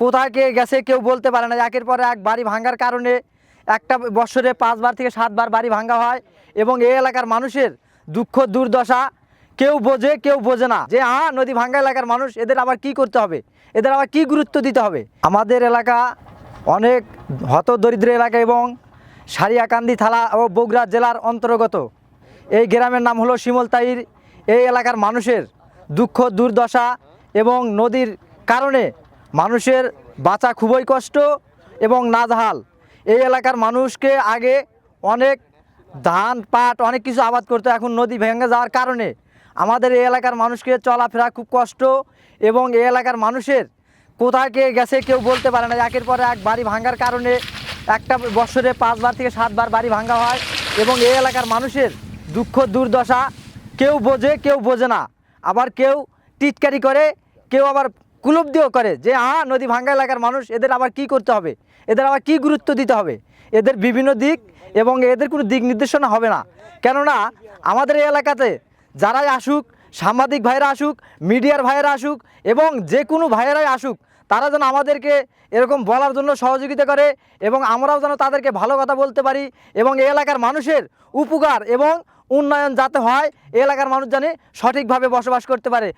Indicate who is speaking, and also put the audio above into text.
Speaker 1: কোথায় কে গেছে কেউ বলতে পারে না। একের পরে এক বাড়ি ভাঙার কারণে একটা বছরে পাঁচবার থেকে সাতবার বাড়ি ভাঙা হয় এবং এই এলাকার মানুষের দুঃখ, দুর্দশা কেউ বোঝে কেউ বোঝে না। যে হ্যাঁ নদী ভাঙ্গা এলাকার মানুষ, এদের আবার কি করতে হবে? এদের আবার কি গুরুত্ব দিতে হবে? আমাদের এলাকা অনেক হত দরিদ্র এলাকা এবং সারিয়াকান্দি থালা ও বগুড়া জেলার অন্তর্গত। এই গ্রামের নাম হলো শিমলতাইর এই এলাকার মানুষের দুঃখ, দুর্দশা এবং নদীর কারণে মানুষের বাঁচা খুবই কষ্ট এবং নাজহাল। এই এলাকার মানুষকে আগে অনেক ধান, পাট, অনেক কিছু আবাদ করতো, এখন নদী ভেঙে যাওয়ার কারণে। আমাদের এই এলাকার মানুষকে চলাফেরা খুব কষ্ট এবং এই এলাকার মানুষের কোথায় কে গেছে কেউ বলতে পারে না। একের পরে এক বাড়ি ভাঙার কারণে একটা বছরে পাঁচবার থেকে সাতবার বাড়ি ভাঙা হয় এবং এই এলাকার মানুষের দুঃখ, দুর্দশা কেউ বোঝে কেউ বোঝে না। আবার কেউ টিটকারি করে, কেউ আবার কুলুপ দিয়েও করে যে হ্যাঁ নদী ভাঙ্গা এলাকার মানুষ, এদের আবার কি করতে হবে? এদের আবার কি গুরুত্ব দিতে হবে? এদের বিভিন্ন দিক এবং এদের কোনো দিক নির্দেশনা হবে না। কেননা, আমাদের এই এলাকাতে যারাই আসুক, সাংবাদিক ভাইয়েরা আসুক, মিডিয়ার ভাইয়েরা আসুক এবং যে কোনো ভাইয়েরাই আসুক, তারা যেন আমাদেরকে এরকম বলার জন্য সহযোগিতা করে এবং আমরাও যেন তাদেরকে ভালো কথা বলতে পারি এবং এই এলাকার মানুষের উপকার এবং উন্নয়ন যাতে হয় এলাকার মানুষ জানে সঠিকভাবে বসবাস করতে পারে।